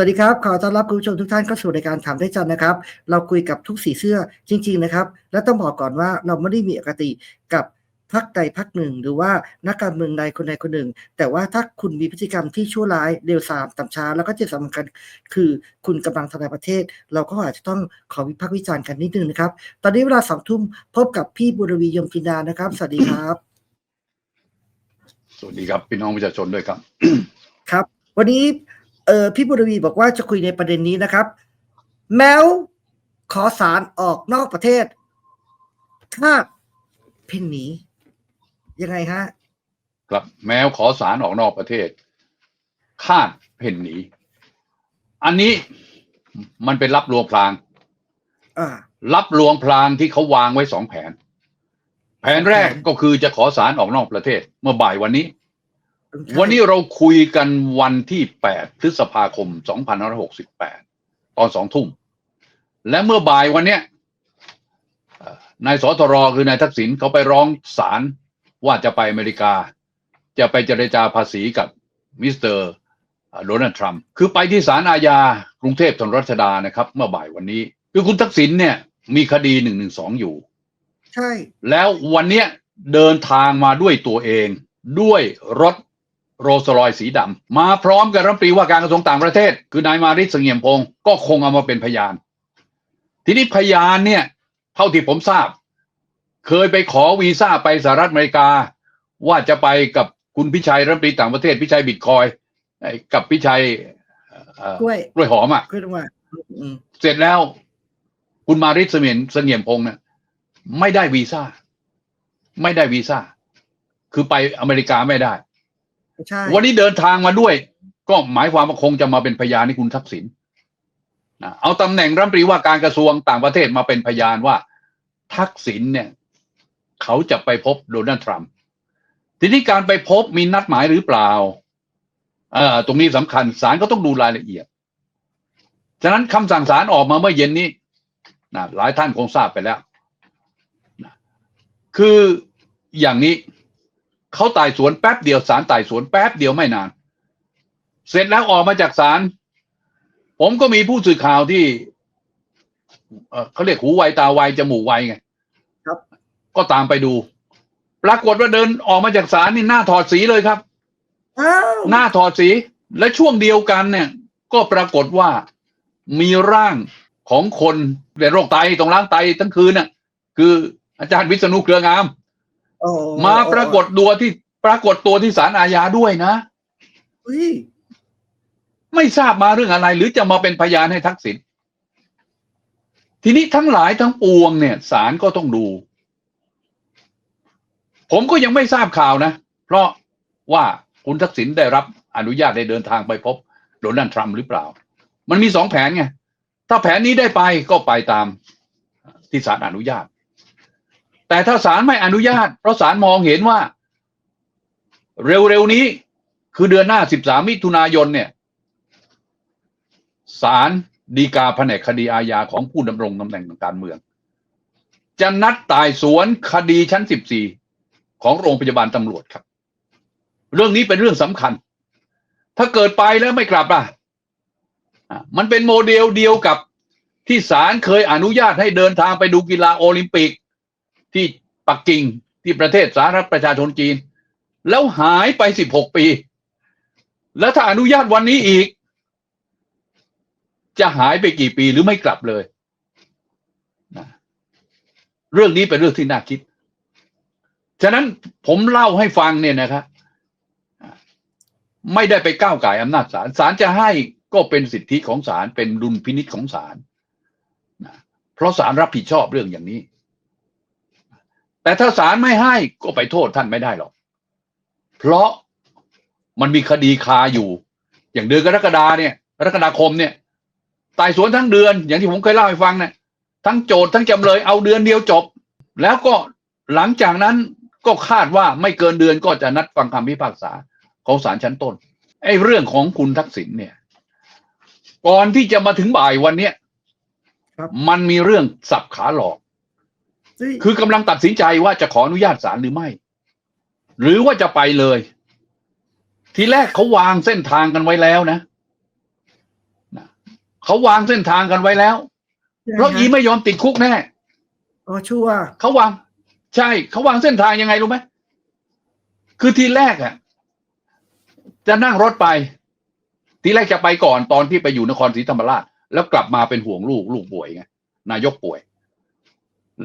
วัสดีครับ ขอต้อนรับคุณผู้ชมทุกท่านเข้าสู่รายการถามได้จันนะครับ เราคุยกับทุกสีเสื้อจริง ๆ นะครับ และต้องบอกก่อนว่าเราไม่ได้มีอคติกับพรรคใดพรรคหนึ่ง หรือว่านักการเมืองใดคนใดคนหนึ่ง แต่ว่าถ้าคุณมีพฤติกรรมที่ชั่วร้ายเร็วสามต่ำช้า แล้วก็ที่สำคัญคือคุณกำลังทำลายประเทศ เราก็อาจจะต้องขอวิพากษ์วิจารณ์กันนิดนึงนะครับ ตอนนี้เวลาสองทุ่มพบกับพี่บุรวียมกินดานะครับ สวัสดีครับ สวัสดีครับพี่น้องประชาชนด้วยครับ ครับ วันนี้เออพี่บุรวีบอกว่าจะคุยในประเด็นนี้นะครับ แมวขอสารออกนอกประเทศ ถ้าเพ่นหนียังไงฮะครับแมวขอสารออกนอกประเทศ คาดเพ่นหนีอันนี้มันเป็นรับลวงพลางอ่ารับลวงพลางที่เขาวางไว้สองแผน แผนแรกก็คือจะขอสารออกนอกประเทศ เมื่อบ่ายวันนี้ วันนี้เราคุยกันวันที่แปดพฤษภาคมสองพันห้าร้อยหกสิบแปดตอนสองทุ่ม และเมื่อบ่ายวันเนี้ยเอ่อนายสทรคือนายทักษิณเขาไปร้องศาลว่าจะไปอเมริกา จะไปเจรจาภาษีกับมิสเตอร์โดนัลด์ทรัมป์คือไปที่ศาลอาญากรุงเทพธนรัชดานะครับ เมื่อบ่ายวันนี้ คือคุณทักษิณเนี่ย มีคดีหนึ่งหนึ่งสองอยู่ ใช่ แล้ววันเนี้ยเดินทางมาด้วยตัวเอง ด้วยรถ โรลส์รอยซ์สีดำมาพร้อมกับรัฐมนตรีว่าการกระทรวงต่างประเทศ คือนายมาริสเสงี่ยมพงศ์ก็คงเอามาเป็นพยาน ทีนี้พยานเนี่ย เท่าที่ผมทราบ เคยไปขอวีซ่าไปสหรัฐอเมริกา ว่าจะไปกับคุณพิชัยรัฐมนตรีต่างประเทศพิชัยบิตคอยน์ไอ้กับพิชัยเอ่อกล้วยกล้วยหอมอะกล้วยลงมาอืมเสร็จแล้ว คุณมาริสเสงี่ยมเสงี่ยมพงศ์เนี่ยไม่ได้วีซ่า ไม่ได้วีซ่า คือไปอเมริกาไม่ได้ ใช่วันนี้เดินทางมาด้วย ก็หมายความว่าคงจะมาเป็นพยานให้คุณทักษิณนะเอาตำแหน่งรัฐมนตรีว่าการกระทรวงต่างประเทศมาเป็นพยานว่า ทักษิณเนี่ย เขาจะไปพบโดนัลด์ทรัมป์ทีนี้การไปพบมีนัดหมายหรือเปล่าเอ่อตรงนี้สำคัญศาลก็ต้องดูรายละเอียด ฉะนั้นคำสั่งศาลออกมาเมื่อเย็นนี้นะหลายท่านคงทราบไปแล้วนะคืออย่างนี้ เขาไต่สวนแป๊บเดียวศาลไต่สวนแป๊บเดียวไม่นาน เสร็จแล้วออกมาจากศาลผมก็มีผู้สื่อข่าวที่เอ่อเขาเรียกหูไวตาไวจมูกไวไงครับ ก็ตามไปดู ปรากฏว่าเดินออกมาจากศาลนี่หน้าถอดสีเลยครับอ้าวหน้าถอดสีและช่วงเดียวกันเนี่ย ก็ปรากฏว่ามีร่างของคนเป็นโรคไตตรงล้างไตทั้งคืนน่ะ คืออาจารย์วิษณุเครืองามโอ้ มาปรากฏตัวที่ปรากฏตัวที่ศาลอาญาด้วยนะเฮ้ยไม่ทราบมาเรื่องอะไร หรือจะมาเป็นพยานให้ทักษิณทีนี้ทั้งหลายทั้งปวงเนี่ยศาลก็ต้องดู ผมก็ยังไม่ทราบข่าวนะ เพราะว่าคุณทักษิณได้รับอนุญาตได้เดินทางไปพบโดนัลด์ทรัมป์หรือเปล่า มันมีสองแผนไง ถ้าแผนนี้ได้ไปก็ไปตามที่ศาลอนุญาต แต่ถ้าศาลไม่อนุญาต เพราะศาลมองเห็นว่า เร็วๆนี้คือเดือนหน้า 13 มิถุนายนเนี่ยศาลฎีกาแผนกคดีอาญาของผู้ดำรงตำแหน่งทางการเมือง จะนัดไต่สวนคดีชั้น 14 ของโรงพยาบาลตำรวจครับ เรื่องนี้เป็นเรื่องสำคัญ ถ้าเกิดไปแล้วไม่กลับอะมันเป็นโมเดลเดียวกับที่ศาลเคยอนุญาตให้เดินทางไปดูกีฬาโอลิมปิก ที่ปักกิ่งที่ประเทศสาธารณประชาชนจีน แล้วหายไป16ปี แล้วถ้าอนุญาตวันนี้อีก จะหายไปกี่ปีหรือไม่กลับเลยนะเรื่องนี้เป็นเรื่องที่น่าคิด ฉะนั้นผมเล่าให้ฟังเนี่ยนะครับไม่ได้ไปก้าวไก่อำนาจศาลศาลจะให้ก็เป็นสิทธิของศาลเป็นดุลพินิจของศาลนะเพราะศาลรับผิดชอบเรื่องอย่างนี้ แต่ถ้าศาลไม่ให้ก็ไปโทษท่านไม่ได้หรอก เพราะมันมีคดีคาอยู่ อย่างเดือนกรกฎาเนี่ยกรกฎาคมเนี่ยไต่สวนทั้งเดือน อย่างที่ผมเคยเล่าให้ฟังเนี่ยทั้งโจทย์ทั้งจำเลยเอาเดือนเดียวจบ แล้วก็หลังจากนั้นก็คาดว่าไม่เกินเดือนก็จะนัดฟังคำพิพากษาของศาลชั้นต้นไอ้เรื่องของคุณทักษิณเนี่ย ก่อนที่จะมาถึงบ่ายวันเนี้ยครับมันมีเรื่องสับขาหลอกเฮ้ย คือกำลังตัดสินใจว่าจะขออนุญาตศาลหรือไม่ หรือว่าจะไปเลย ทีแรกเขาวางเส้นทางกันไว้แล้วนะเขาวางเส้นทางกันไว้แล้ว เพราะอีไม่ยอมติดคุกแน่อ๋อชัวร์เขาวาง ใช่เขาวางเส้นทางยังไงรู้ไหมคือทีแรกอะ จะนั่งรถไป ทีแรกจะไปก่อนตอนที่ไปอยู่นครศรีธรรมราช แล้วกลับมาเป็นห่วงลูกลูกป่วยไงนายกป่วย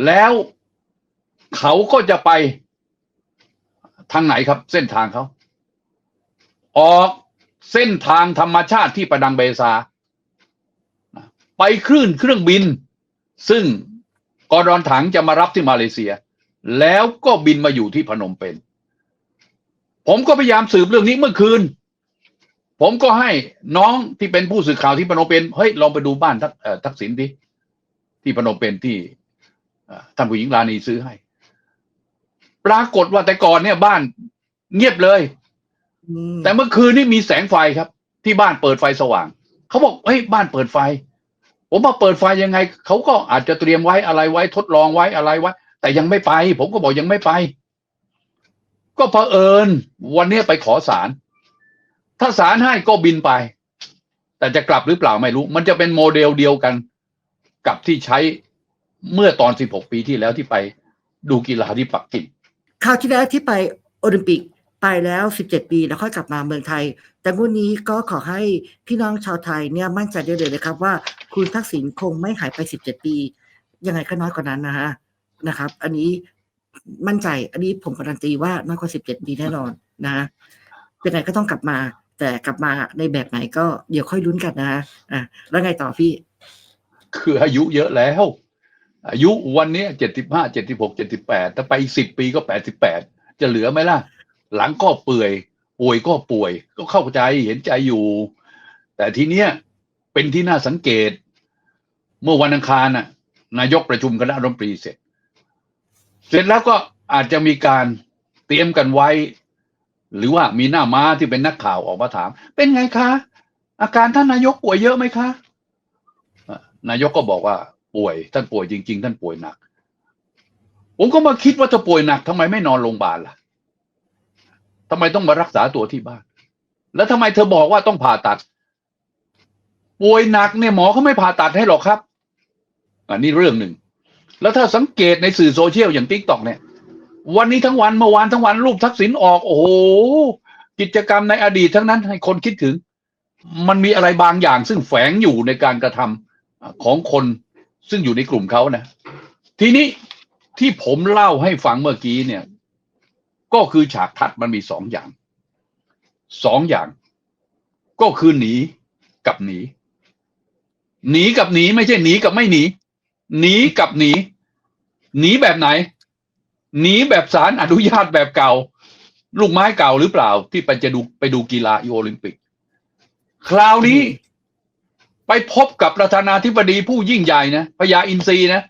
แล้วเขาก็จะไปทางไหนครับ เส้นทางเขาออกเส้นทางธรรมชาติที่ประดังเบซา ไปคลื่นเครื่องบิน ซึ่งกอรอนถังจะมารับที่มาเลเซีย แล้วก็บินมาอยู่ที่พนมเปญผมก็พยายามสืบเรื่องนี้เมื่อคืน ผมก็ให้น้องที่เป็นผู้สื่อข่าวที่พนมเปญเฮ้ยลองไปดูบ้านทักษิณดิที่พนมเปญที่ ท่านผู้หญิงรานีซื้อให้ ปรากฏว่าแต่ก่อนเนี่ยบ้านเงียบเลยอืมแต่เมื่อคืนนี่มีแสงไฟครับ ที่บ้านเปิดไฟสว่าง เขาบอกเฮ้ยบ้านเปิดไฟ ผมมาเปิดไฟยังไง เขาก็อาจจะเตรียมไว้อะไรไว้ทดลองไว้อะไรไว้ แต่ยังไม่ไป ผมก็บอกยังไม่ไป ก็เผอิญ วันนี้ไปขอสารถ้าสารให้ก็บินไป แต่จะกลับหรือเปล่าไม่รู้ มันจะเป็นโมเดลเดียวกัน กับที่ใช้ เมื่อตอน 16 ปีที่แล้วที่ไปดูกีฬาที่ปักกิ่งคราวที่แล้วที่ไปโอลิมปิกไปแล้ว 17 ปีแล้วค่อยกลับมาเมืองไทย แต่วันนี้ก็ขอให้พี่น้องชาวไทยเนี่ยมั่นใจได้เลยนะครับ ว่าคุณทักษิณคงไม่หายไป 17 ปี ยังไงก็น้อยกว่านั้นนะฮะนะครับ อันนี้มั่นใจอันนี้ผมการันตีว่าน้อยกว่า 17 ปีแน่นอนนะฮะเป็นไงก็ต้องกลับมา แต่กลับมาในแบบไหนก็เดี๋ยวค่อยลุ้นกันนะฮะอะแล้วไงต่อพี่ คืออายุเยอะแล้ว อายุวันนี้เจ็ดสิบห้าเจ็ดสิบหกเจ็ดสิบแปดถ้าไปอีกสิบปีก็แปดสิบแปดจะเหลือไหมล่ะ หลังก็เปื่อยป่วยก็ป่วย ก็เข้าใจเห็นใจอยู่ แต่ทีเนี้ยเป็นที่น่าสังเกต เมื่อวันอังคารน่ะ นายกประชุมคณะรัฐมนตรีเสร็จ เสร็จแล้วก็อาจจะมีการเตรียมกันไว้ หรือว่ามีหน้าม้าที่เป็นนักข่าวออกมาถาม เป็นไงคะ อาการท่านนายกป่วยเยอะไหมคะนายกก็บอกว่า ป่วย ท่านป่วยจริง ๆ ท่านป่วยหนัก ผมก็มาคิดว่าถ้าป่วยหนักทำไมไม่นอนโรงพยาบาลล่ะทำไมต้องมารักษาตัวที่บ้าน แล้วทำไมเธอบอกว่าต้องผ่าตัด ป่วยหนักเนี่ยหมอเขาไม่ผ่าตัดให้หรอกครับ อันนี้เรื่องหนึ่ง แล้วถ้าสังเกตในสื่อโซเชียลอย่างทิกตอกเนี่ย วันนี้ทั้งวันเมื่อวานทั้งวันรูปทักษิณออก โอ้โหกิจกรรมในอดีตทั้งนั้นให้คนคิดถึง มันมีอะไรบางอย่างซึ่งแฝงอยู่ในการกระทำของคน ซึ่งอยู่ในกลุ่มเขานะ ทีนี้ที่ผมเล่าให้ฟังเมื่อกี้เนี่ย ก็คือฉากทัดมันมีสองอย่างสองอย่าง ก็คือหนีกับหนี หนีกับหนีไม่ใช่หนีกับไม่หนี หนีกับหนี หนีแบบไหน หนีแบบสารอนุญาตแบบเก่า ลูกไม้เก่าหรือเปล่า ที่ไปจะดูไปดูกีฬาอีโอลิมปิก คราวนี้ ไปพบกับประธานาธิบดีผู้ยิ่งใหญ่นะพญาอินทรีนะ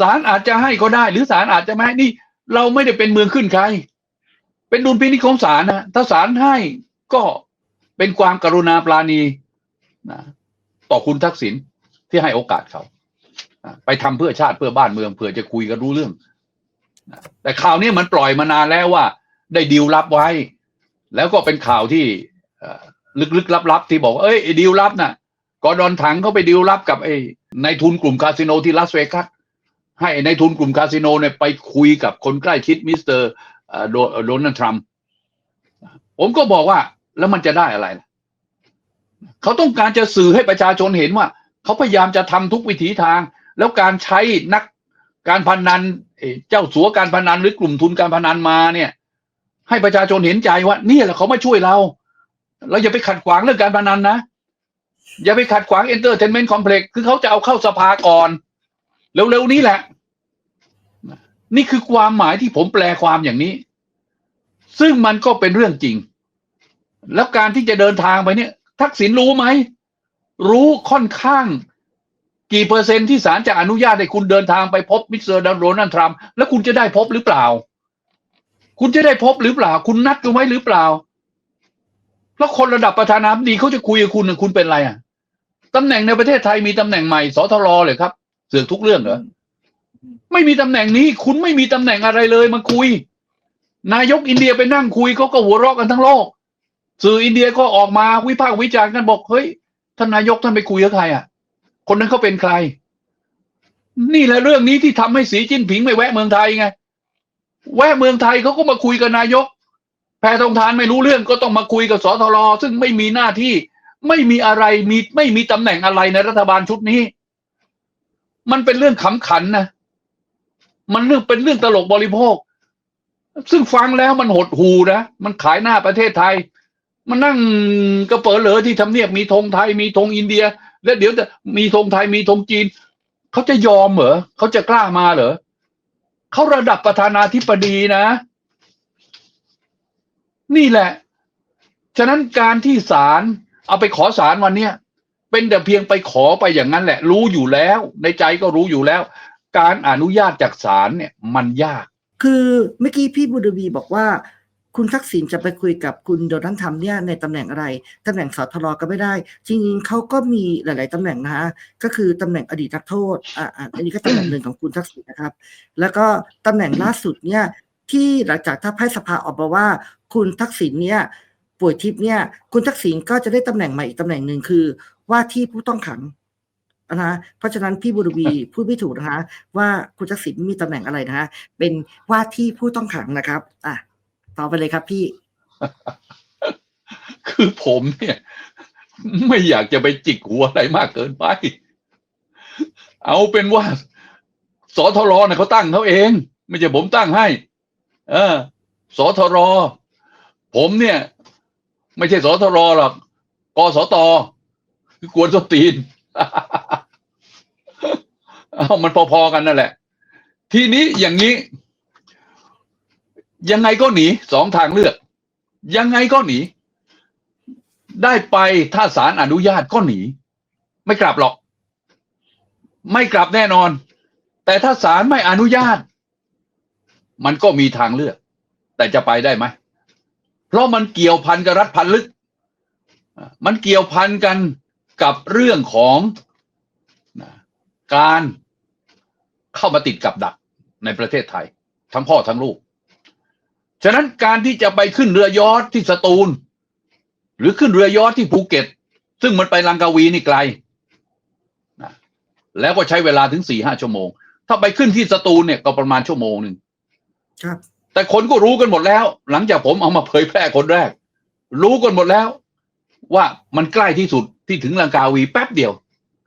ศาลอาจจะให้ก็ได้ หรือศาลอาจจะไม่ให้นี่ เราไม่ได้เป็นเมืองขึ้นใคร เป็นดุลพินิจของศาลนะถ้าศาลให้ก็เป็นความกรุณาปราณีนะต่อคุณทักษิณที่ให้โอกาสเขา ไปทำเพื่อชาติเพื่อบ้านเมืองเพื่อจะคุยกันรู้เรื่อง แต่ข่าวนี้มันปล่อยมานานแล้วว่า ได้ดีลลับไว้ แล้วก็เป็นข่าวที่ ลึกๆลับๆที่บอกเอ้ยดีลลับน่ะกอดอนถังเขาไปดีลลับกับไอ้ในทุนกลุ่มคาสิโนที่ลาสเวกัสให้ในทุนกลุ่มคาสิโนเนี่ยไปคุยกับคนใกล้ชิดมิสเตอร์โดนัลด์ทรัมป์ผมก็บอกว่าแล้วมันจะได้อะไร เขาต้องการจะสื่อให้ประชาชนเห็นว่า เขาพยายามจะทำทุกวิถีทาง แล้วการใช้นักการพนันเจ้าสัวการพนันหรือกลุ่มทุนการพนันมาเนี่ย ให้ประชาชนเห็นใจว่านี่แหละเขามาช่วยเรา เราอย่าไปขัดขวางเรื่องการพนันนะ อย่าไปขัดขวางเอนเตอร์เทนเมนต์คอมเพล็กซ์คือเขาจะเอาเข้าสภาก่อน เร็วๆนี้แหละ นี่คือความหมายที่ผมแปลความอย่างนี้ ซึ่งมันก็เป็นเรื่องจริง แล้วการที่จะเดินทางไปเนี่ย ทักษิณรู้ไหม รู้ค่อนข้าง กี่เปอร์เซ็นต์ที่ศาลจะอนุญาตให้คุณเดินทางไปพบมิสเตอร์โดนัลด์ทรัมป์แล้วคุณจะได้พบหรือเปล่า คุณจะได้พบหรือเปล่า คุณนัดกันไว้หรือเปล่า แล้วคนระดับประธานาธิบดีเขาจะคุยกับคุณน่ะคุณเป็นอะไรอะตำแหน่งในประเทศไทยมีตำแหน่งใหม่สทรเลยครับ เสือกทุกเรื่องเหรอไม่มีตำแหน่งนี้คุณไม่มีตำแหน่งอะไรเลยมาคุย นายกอินเดียไปนั่งคุยเขาก็หัวเราะกันทั้งโลก สื่ออินเดียก็ออกมาวิพากษ์วิจารณ์กันบอกเฮ้ยท่านนายกท่านไปคุยกับใครอะ คนนั้นเขาเป็นใคร นี่แหละเรื่องนี้ที่ทำให้สีจิ้นผิงไม่แวะเมืองไทยไง แวะเมืองไทยเขาก็มาคุยกับนายก แพทองทานไม่รู้เรื่องก็ต้องมาคุยกับสทรซึ่งไม่มีหน้าที่ ไม่มีอะไรมีไม่มีตำแหน่งอะไรในรัฐบาลชุดนี้ มันเป็นเรื่องขำขันนะมันเรื่องเป็นเรื่องตลกบริโภค ซึ่งฟังแล้วมันหดหูนะมันขายหน้าประเทศไทย มันนั่งกระเป๋อเหลอที่ทำเนียบมีธงไทยมีธงอินเดีย แล้วเดี๋ยวจะมีธงไทยมีธงจีนเขาจะยอมเหรอเขาจะกล้ามาเหรอเขาระดับประธานาธิบดีนะ นี่แหละ ฉะนั้นการที่ศาลเอาไปขอศาลวันเนี้ยเป็นแต่เพียงไปขอไปอย่างนั้นแหละ รู้อยู่แล้ว ในใจก็รู้อยู่แล้ว การอนุญาตจากศาลเนี่ย มันยาก คือเมื่อกี้พี่บุรวีบอกว่า คุณทักษิณจะไปคุยกับคุณโดนัลด์ทรัมป์เนี่ยในตำแหน่งอะไรตำแหน่งสทรก็ไม่ได้ จริงๆเขาก็มีหลาย ๆตำแหน่งนะฮะก็คือตำแหน่งอดีตนักโทษอ่าอ่าอันนี้ก็ตำแหน่งหนึ่งของคุณทักษิณนะครับ แล้วก็ตำแหน่งล่าสุดเนี่ย ที่หลังจากถ้าไพ่สภาออกมาว่า คุณทักษิณเนี่ยป่วยทิพย์เนี่ยคุณทักษิณก็จะได้ตำแหน่งใหม่อีกตำแหน่งหนึ่งคือ ว่าที่ผู้ต้องขังนะฮะเพราะฉะนั้นพี่บุรวีพูดไม่ถูกนะคะว่าคุณทักษิณมีตำแหน่งอะไรนะฮะเป็นว่าที่ผู้ต้องขังนะครับ อะต่อไปเลยครับพี่ คือผมเนี่ย ไม่อยากจะไปจิกหัวอะไรมากเกินไป เอาเป็นว่าสทรเนี่ยเขาตั้งเขาเอง ไม่ใช่ผมตั้งให้ เออสทร ผมเนี่ย ไม่ใช่สทรหรอกกสตคือกวนสนตีนเอามันพอๆกันนั่นแหละ ทีนี้อย่างนี้ ยังไงก็หนีสองทางเลือก ยังไงก็หนี ได้ไปถ้าศาลอนุญาตก็หนี ไม่กลับหรอก ไม่กลับแน่นอน แต่ถ้าศาลไม่อนุญาต มันก็มีทางเลือก แต่จะไปได้ไหม เพราะมันเกี่ยวพันกับรัฐพันลึก มันเกี่ยวพันกันกับเรื่องของการเข้ามาติดกับดักในประเทศไทย ทั้งพ่อทั้งลูก ฉะนั้นการที่จะไปขึ้นเรือยอทที่สตูล หรือขึ้นเรือยอทที่ภูเก็ต ซึ่งมันไปลังกาวีนี่ไกลนะแล้วก็ใช้เวลาถึงสี่ห้าชั่วโมง ถ้าไปขึ้นที่สตูลเนี่ยก็ประมาณชั่วโมงหนึ่ง ครับ แต่คนก็รู้กันหมดแล้ว หลังจากผมเอามาเผยแพร่คนแรก รู้กันหมดแล้ว ว่ามันใกล้ที่สุดที่ถึงลังกาวีแป๊บเดียว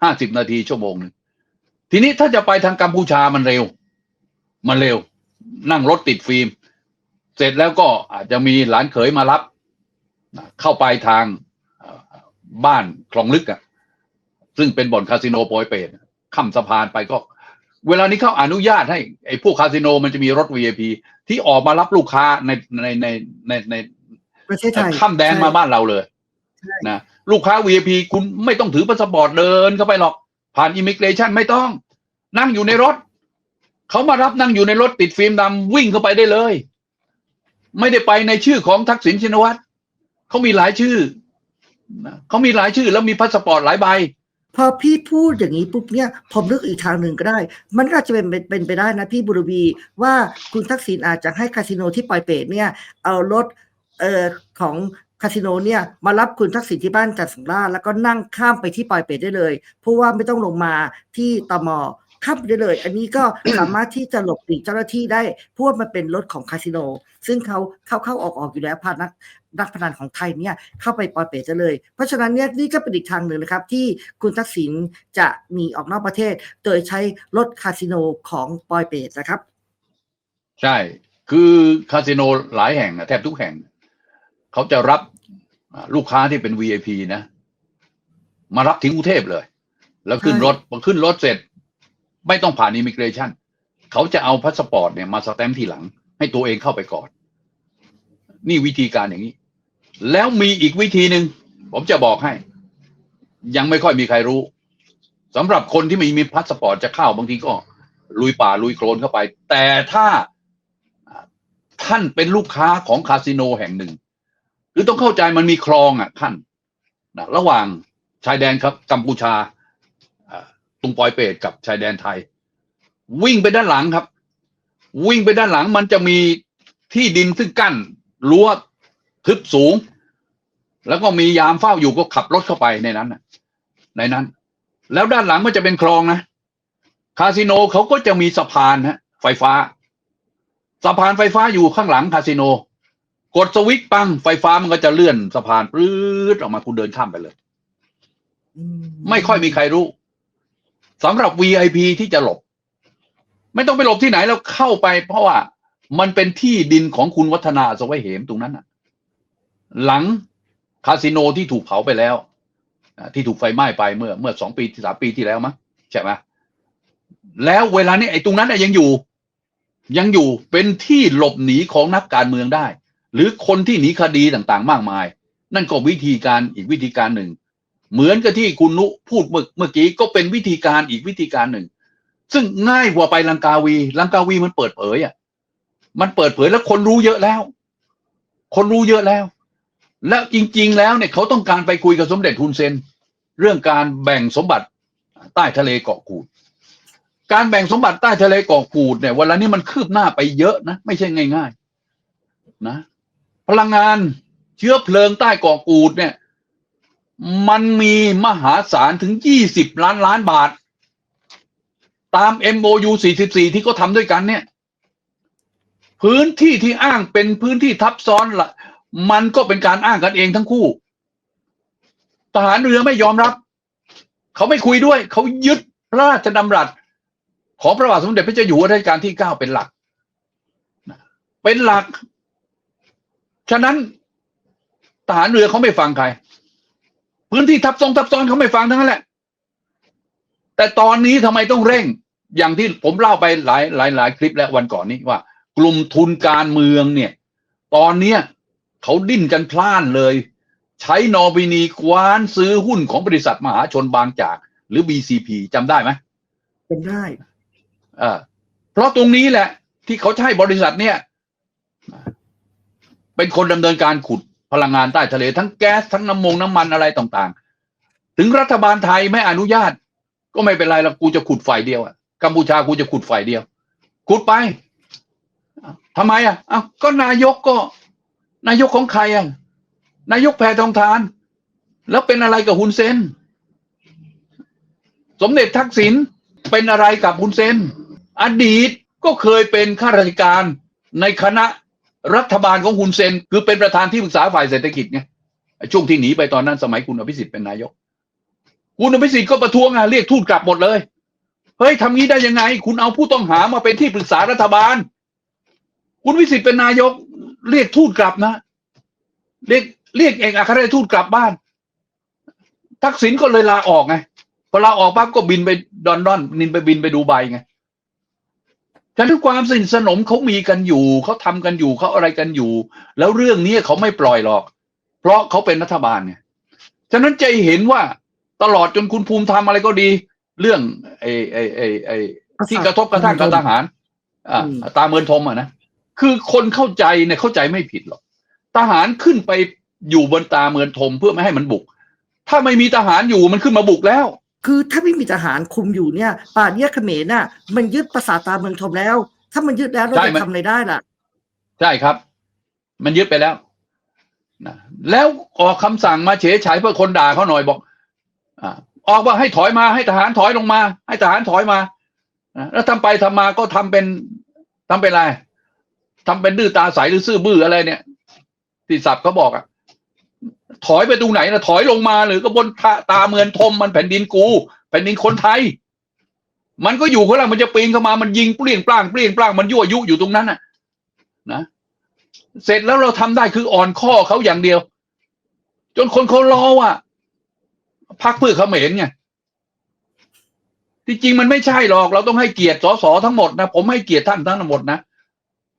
ห้าสิบนาทีชั่วโมงหนึ่งทีนี้ถ้าจะไปทางกัมพูชามันเร็ว มันเร็ว นั่งรถติดฟิล์ม เสร็จแล้วก็อาจจะมีหลานเขยมารับ เข้าไปทางบ้านคลองลึกอะ ซึ่งเป็นบ่อนคาสิโนโปรยเปตข้ามสะพานไปก็ เวลานี้เขาอนุญาตให้ไอ้พวกคาสิโนมันจะมีรถ VIP ที่ออกมารับลูกค้าในในในในในประเทศไทยข้ามแดนมาบ้านเราเลยใช่นะลูกค้า VIP คุณไม่ต้องถือพาสปอร์ตเดินเข้าไปหรอก ผ่านอิมิเกรชันไม่ต้อง นั่งอยู่ในรถ เขามารับนั่งอยู่ในรถติดฟิล์มดำวิ่งเข้าไปได้เลย ไม่ได้ไปในชื่อของทักษิณชินวัตรเขามีหลายชื่อนะเขามีหลายชื่อแล้วมีพาสปอร์ตหลายใบ พอพี่พูดอย่างนี้ปุ๊บเนี่ยผมนึกอีกทางหนึ่งก็ได้ มันก็อาจจะเป็นเป็นไปได้นะพี่บุรวีว่าคุณทักษิณอาจจะให้คาสิโนที่ปอยเปตเนี่ยเอารถเอ่อของคาสิโนเนี่ยมารับคุณทักษิณที่บ้านจัดสงราแล้วก็นั่งข้ามไปที่ปอยเปตได้เลย เพราะว่าไม่ต้องลงมาที่ตม ข้ามไปได้เลย อันนี้ก็สามารถที่จะหลบหลีกเจ้าหน้าที่ได้เพราะว่ามันเป็นรถของคาสิโน ซึ่งเขาเข้าเข้าออกออกอยู่แล้วพานักนักพนันของไทยเนี่ยเข้าไปปอยเปตได้เลย เพราะฉะนั้นเนี่ยนี่ก็เป็นอีกทางหนึ่งนะครับ ที่คุณทักษิณจะหนีออกนอกประเทศ โดยใช้รถคาสิโนของปอยเปตนะครับ ใช่ คือคาสิโนหลายแห่งอะแทบทุกแห่ง เขาจะรับอ่าลูกค้าที่เป็น VIP นะ มารับถึงกรุงเทพเลย แล้วขึ้นใช่รถพอขึ้นรถเสร็จ ไม่ต้องผ่านอิมิเกรชันเขาจะเอาพาสปอร์ตเนี่ยมาสแตมป์ทีหลัง ให้ตัวเองเข้าไปก่อน นี่วิธีการอย่างนี้ แล้วมีอีกวิธีหนึ่งผมจะบอกให้ ยังไม่ค่อยมีใครรู้สำหรับคนที่ไม่มีพาสปอร์ตจะเข้าบางทีก็ ลุยป่าลุยโคลนเข้าไป แต่ถ้าท่านเป็นลูกค้าของคาสิโนแห่งหนึ่งคือต้องเข้าใจมันมีคลองอะท่านนะระหว่างชายแดนครับกัมพูชา ตรงปอยเปตกับชายแดนไทย วิ่งไปด้านหลังครับ วิ่งไปด้านหลังมันจะมีที่ดินซึ่งกั้นรั้วทึบสูง แล้วก็มียามเฝ้าอยู่ก็ขับรถเข้าไปในนั้นน่ะในนั้น แล้วด้านหลังมันจะเป็นคลองนะคาสิโนเขาก็จะมีสะพานฮะ ไฟฟ้า สะพานไฟฟ้าอยู่ข้างหลังคาสิโน กดสวิตช์ปังไฟฟ้ามันก็จะเลื่อนสะพานปลื้ดออกมาคุณเดินข้ามไปเลยอืไม่ค่อยมีใครรู้ สำหรับ VIP ที่จะหลบ ไม่ต้องไปหลบที่ไหนแล้วเข้าไป เพราะว่ามันเป็นที่ดินของคุณวัฒนาสวัยเหมตรงนั้นนะหลังคาสิโนที่ถูกเผาไปแล้วที่ถูกไฟไหม้ไปเมื่อ เมื่อสองปีสามปีที่แล้วมั้งใช่ไหมแล้วเวลานี้ไอ้ตรงนั้นยังอยู่ ยังอยู่เป็นที่หลบหนีของนักการเมืองได้ หรือคนที่หนีคดีต่างๆ มากมาย นั่นก็วิธีการอีกวิธีการหนึ่ง เหมือนกับที่คุณนุพูดเมื่อกี้ก็เป็นวิธีการอีกวิธีการหนึ่ง ซึ่งง่ายกว่าไปลังกาวีลังกาวีมันเปิดเผยอะ มันเปิดเผยแล้วคนรู้เยอะแล้ว คนรู้เยอะแล้ว แล้วจริง ๆ แล้วเนี่ยเขาต้องการไปคุยกับสมเด็จฮุนเซน เรื่องการแบ่งสมบัติใต้ทะเลเกาะกูด การแบ่งสมบัติใต้ทะเลเกาะกูดเนี่ยเวลานี้มันคืบหน้าไปเยอะนะไม่ใช่ง่าย ๆ นะ พลังงานเชื้อเพลิงใต้เกาะกูดเนี่ย มันมีมหาศาลถึง20ล้านล้านบาท ตาม MOU 44 ที่เขาทำด้วยกันเนี่ย พื้นที่ที่อ้างเป็นพื้นที่ทับซ้อนละมันก็เป็นการอ้างกันเองทั้งคู่ ทหารเรือไม่ยอมรับ เขาไม่คุยด้วย เขายึดพระราชดำรัส ของพระบาทสมเด็จพระเจ้าอยู่หัวรัชกาลที่เก้าเป็นหลัก เป็นหลัก ฉะนั้นทหารเรือเขาไม่ฟังใคร พื้นที่ทับซ้อนทับซ้อนเขาไม่ฟังทั้งนั้นแหละ แต่ตอนนี้ทำไมต้องเร่ง อย่างที่ผมเล่าไปหลายหลายหลายคลิปแล้ววันก่อนนี้ว่า กลุ่มทุนการเมืองเนี่ย ตอนเนี้ยเขาดิ้นกันพล่านเลย ใช้นอมินีกว้านซื้อหุ้นของบริษัทมหาชนบางจาก หรือ BCP จำได้ไหมเป็นได้เออเพราะตรงนี้แหละ ที่เขาใช้บริษัทเนี่ย เป็นคนดำเนินการขุด พลังงานใต้ทะเลทั้งแก๊สทั้งน้ำมงน้ำมันอะไรต่างๆ ถึงรัฐบาลไทยไม่อนุญาต ก็ไม่เป็นไรล้วกูจะขุดฝ่ายเดียวอะกัมพูชากูจะขุดฝ่ายเดียว ขุดไปทำไมอะอ้าวก็นายกก็ นายกของใครอะนายกแพทองทาน แล้วเป็นอะไรกับฮุนเซนสมเด็จทักษิณเป็นอะไรกับฮุนเซนอดีตก็เคยเป็นข้าราชการในคณะ รัฐบาลของฮุนเซนคือเป็นประธานที่ปรึกษาฝ่ายเศรษฐกิจไงช่วงที่หนีไปตอนนั้นสมัยคุณอภิสิทธิ์เป็นนายก คุณอภิสิทธิ์ก็ประท้วงอะเรียกทูตกลับหมดเลย เฮ้ยทำงี้ได้ยังไง คุณเอาผู้ต้องหามาเป็นที่ปรึกษารัฐบาล คุณวิสิทธิ์เป็นนายก เรียกทูตกลับนะ เรียกเรียกเอกอัครราชทูตกลับบ้าน ทักษิณก็เลยลาออกไงพอลาออกปั๊บก็บินไปดอนดอนนินไปบินไปดูไบไง ฉะนั้นความสนิทสนมเขามีกันอยู่เขาทำกันอยู่เขาอะไรกันอยู่ แล้วเรื่องนี้เขาไม่ปล่อยหรอก เพราะเขาเป็นรัฐบาลไงฉะนั้นจะเห็นว่าตลอดจนคุณภูมิทำอะไรก็ดี เรื่องไอ้ไอ้ไอ้ไอ้ที่กระทบกระทั่งกับทหารอ่าอืมตาเมินทมอะนะคือคนเข้าใจเนี่ยเข้าใจไม่ผิดหรอกทหารขึ้นไปอยู่บนตาเมินทมเพื่อไม่ให้มันบุก ถ้าไม่มีทหารอยู่มันขึ้นมาบุกแล้ว คือถ้าไม่มีทหารคุมอยู่เนี่ยป่านเนี้ยเขมรน่ะ มันยึดภาษาทตาเมืองทมแล้ว ถ้ามันยึดแล้วเราใช่จะมันทำอะไรได้ล่ะ ใช่ครับ มันยึดไปแล้วนะแล้วออกคำสั่งมาเฉยฉายเพื่อคนด่าเขาหน่อยบอกอ่าออกว่าให้ถอยมาให้ทหารถอยลงมา ให้ทหารถอยมานะแล้วทำไปทำมาก็ทำเป็นทำเป็นอะไรทำเป็นดื้อตาใสหรือซื่อบื้ออะไรเนี่ยที่ศัพท์เขาบอกอะ ถอยไปตรงไหนนะถอยลงมาหรือก็บนตาตาเมือนทมมันแผ่นดินกู แผ่นดินคนไทย มันก็อยู่ข้างล่างมันจะปีนเข้ามามันยิงเปลี่ยนปล้างเปลี่ยนปล้างมันยั่วยุอยู่ตรงนั้นน่ะ นะเสร็จแล้วเราทำได้คืออ่อนข้อเขาอย่างเดียว จนคนเขารอว่าพักเพื่อเขมรไงที่จริงมันไม่ใช่หรอก เราต้องให้เกียรติสสทั้งหมดนะผมให้เกียรติท่านทั้งหมดนะ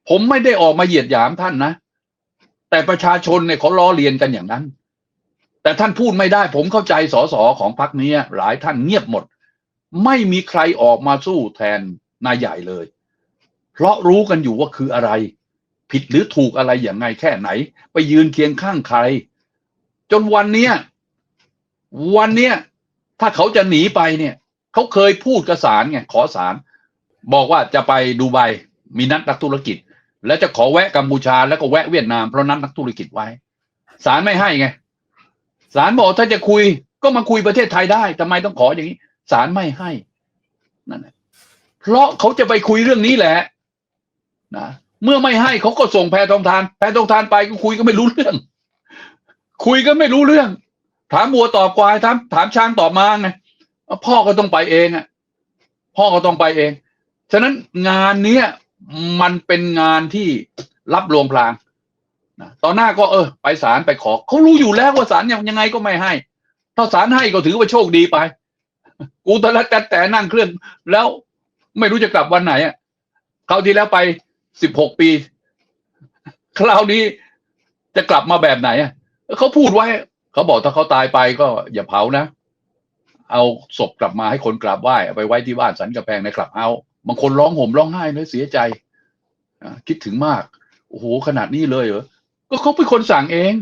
ผมไม่ได้ออกมาเหยียดหยามท่านนะแต่ประชาชนเนี่ยเขาล้อเลียนกันอย่างนั้น แต่ท่านพูดไม่ได้ผมเข้าใจสสของพรรคนี้หลายท่านเงียบหมด ไม่มีใครออกมาสู้แทนนายใหญ่เลย เพราะรู้กันอยู่ว่าคืออะไร ผิดหรือถูกอะไรอย่างไงแค่ไหน ไปยืนเคียงข้างใคร จนวันเนี้ยวันเนี้ยถ้าเขาจะหนีไปเนี่ย เขาเคยพูดกับศาลไงขอศาลบอกว่าจะไปดูไบมีนัดนักธุรกิจ แล้วจะขอแวะกัมพูชาแล้วก็แวะเวียดนามเพราะนัดนักธุรกิจไว้ศาลไม่ให้ไง ศาลบอกถ้าจะคุยก็มาคุยประเทศไทยได้ทำไมต้องขออย่างนี้ศาลไม่ให้นั่นแหละเพราะเขาจะไปคุยเรื่องนี้แหละนะเมื่อไม่ให้เขาก็ส่งแพทองทาน แพทองทานไปก็คุยก็ไม่รู้เรื่อง คุยก็ไม่รู้เรื่อง ถามวัวตอบควายถามถามช้างตอบม้าไงพ่อก็ต้องไปเองอะ พ่อก็ต้องไปเอง ฉะนั้นงานเนี้ยมันเป็นงานที่รับลวงพลาง นะตอนหน้าก็เออ ไปศาลไปขอเขารู้อยู่แล้วว่าศาลยังยังไงก็ไม่ให้ ถ้าศาลให้ก็ถือว่าโชคดีไป กูตะละแต่แต่นั่งเครื่อง แล้วไม่รู้จะกลับวันไหนอะคราวที่แล้วไปสิบหกปี คราวนี้จะกลับมาแบบไหนอะเขาพูดไว้เขาบอกถ้าเขาตายไปก็อย่าเผานะ เอาศพกลับมาให้คนกราบไหว้ไปไว้ที่บ้านสันกระแพงในคลับเฮาบางคนร้องห่มร้องไห้เลยเสียใจคิดถึงมาก โอ้โห ขนาดนี้เลยเหรอ ก็เขาเป็นคนสั่งเอง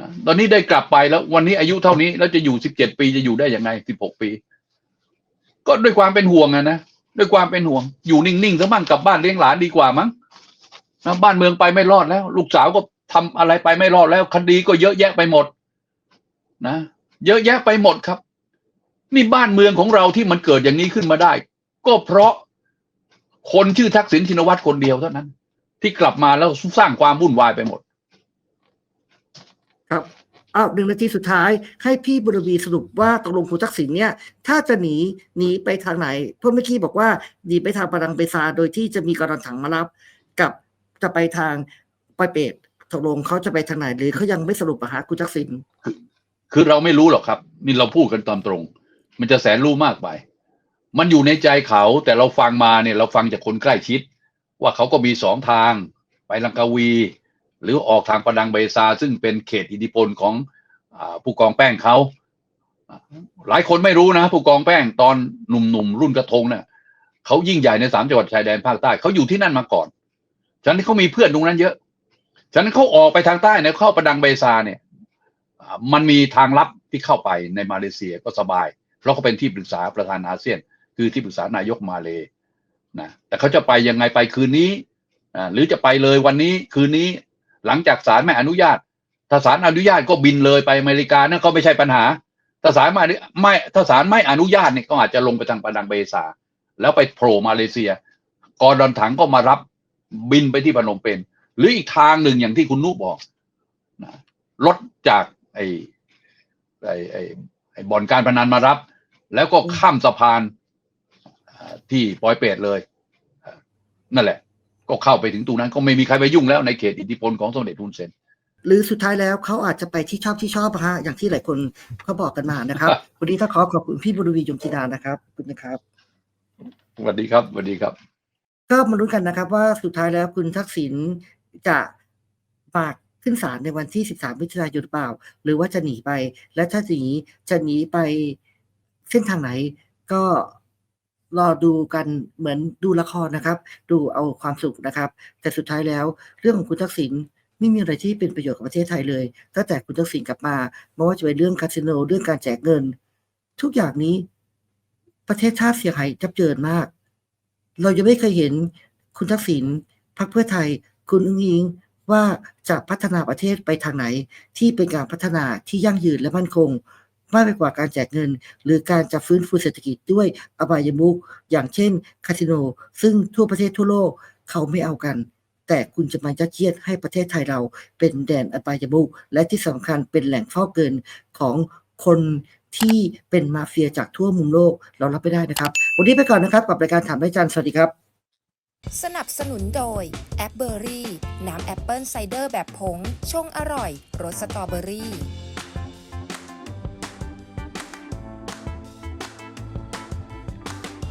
นะตอนนี้ได้กลับไปแล้ววันนี้อายุเท่านี้แล้วจะอยู่สิบเจ็ดปีจะอยู่ได้ยังไงสิบหกปี ก็ด้วยความเป็นห่วงอะนะด้วยความเป็นห่วง อยู่นิ่งๆซะมั่งกลับบ้านเลี้ยงหลานดีกว่ามั้งนะบ้านเมืองไปไม่รอดแล้ว ลูกสาวก็ทำอะไรไปไม่รอดแล้วคดีก็เยอะแยะไปหมด นะเยอะแยะไปหมดครับ นี่บ้านเมืองของเราที่มันเกิดอย่างนี้ขึ้นมาได้ ก็เพราะคนชื่อทักษิณชินวัตรคนเดียวเท่านั้น ที่กลับมาแล้วสร้างความวุ่นวายไปหมด ครับอ้าวหนึ่งนาทีสุดท้าย ให้พี่บุรวีสรุปว่าตกลงคุณทักษิณเนี่ย ถ้าจะหนีหนีไปทางไหนเพราะเมื่อกี้บอกว่าหนีไปทางปารังเบซา โดยที่จะมีกรอนถังมารับ กับจะไปทางปอยเป็ดตกลงเขาจะไปทางไหนหรือเขายังไม่สรุปอะฮะคุณทักษิณคือเราไม่รู้หรอกครับ นี่เราพูดกันตามตรง มันจะแสนรู้มากไป มันอยู่ในใจเขาแต่เราฟังมาเนี่ย เราฟังจากคนใกล้ชิด ว่าเขาก็มีสองทางไปลังกาวี หรือออกทางประดังเบซา ซึ่งเป็นเขตอิทธิพลของอผู้กองแป้งเขา หลายคนไม่รู้นะ ผู้กองแป้งตอนหนุ่มๆรุ่นกระทงเนี่ยเขายิ่งใหญ่ในสามจังหวัดชายแดนภาคใต้เขาอยู่ที่นั่นมาก่อน ฉะนั้นเขามีเพื่อนตรงนั้นเยอะ ฉะนั้นเขาออกไปทางใต้เนี่ยเข้าประดังเบซาเนี่ยมันมีทางลับที่เข้าไปในมาเลเซียก็สบาย เพราะเขาเป็นที่ปรึกษาประธานอาเซียน คือที่ปรึกษานายกมาเลย นะแต่เขาจะไปยังไงไปคืนนี้อ่าหรือจะไปเลยวันนี้คืนนี้ หลังจากศาลไม่อนุญาต ถ้าศาลอนุญาตก็บินเลยไปอเมริกานั่นก็ไม่ใช่ปัญหา ถ้าศาลไม่ไม่ถ้าศาลไม่อนุญาตเนี่ยก็อาจจะลงไปทางประดังเบซาแล้วไปโผล่มาเลเซียกอดอนถังก็มารับบินไปที่พนมเปญหรืออีกทางหนึ่งอย่างที่คุณนุบอกนะรถจากไอ้ไอ้ไอ้บ่อนการพนันมารับ แล้วก็ข้ามสะพาน ที่ปอยเปตเลยอ่านั่นแหละ ก็เข้าไปถึงตรงนั้น ก็ไม่มีใครไปยุ่งแล้วในเขตอิทธิพลของสมเด็จทุนเซนหรือสุดท้ายแล้วเขาอาจจะไปที่ชอบที่ชอบอะฮะอย่างที่หลายคนเขาบอกกันมานะครับ วันนี้ต้องขอขอบคุณพี่บุรวียมจินานะครับขอบคุณนะครับสวัสดีครับสวัสดีครับ ก็มาลุ้นกันนะครับ ว่าสุดท้ายแล้วคุณทักษิณจะฝากขึ้นศาลในวันที่ 13มิถุนายนหรือเปล่า หรือว่าจะหนีไป และถ้าหนีจะหนีไปเส้นทางไหนก็ รอดูกันเหมือนดูละครนะครับ ดูเอาความสุขนะครับ แต่สุดท้ายแล้วเรื่องของคุณทักษิณไม่มีอะไรที่เป็นประโยชน์กับประเทศไทยเลยตั้งแต่คุณทักษิณกลับมาไม่ว่าจะเป็นเรื่องคาสิโนเรื่องการแจกเงิน ทุกอย่างนี้ ประเทศชาติเสียหายจับเจินมาก เรายังไม่เคยเห็นคุณทักษิณพรรคเพื่อไทย คุณอุ้งอิงว่าจะพัฒนาประเทศไปทางไหน ที่เป็นการพัฒนาที่ยั่งยืนและมั่นคง มากไปกว่าการแจกเงิน หรือการจะฟื้นฟูเศรษฐกิจด้วยอบายมุกอย่างเช่นคาสิโน ซึ่งทั่วประเทศทั่วโลกเขาไม่เอากัน แต่คุณจะมายัดเยียดให้ประเทศไทยเราเป็นแดนอบายมุกและที่สำคัญเป็นแหล่งฟอกเงินของคนที่เป็นมาเฟียจากทั่วมุมโลกเรารับไม่ได้นะครับ วันนี้ไปก่อนนะครับ กับรายการถามได้จันทร์สวัสดีครับ สนับสนุนโดยแอปเบอรี่น้ำแอปเปิลไซเดอร์แบบผงชงอร่อยรสสตรอเบอรี่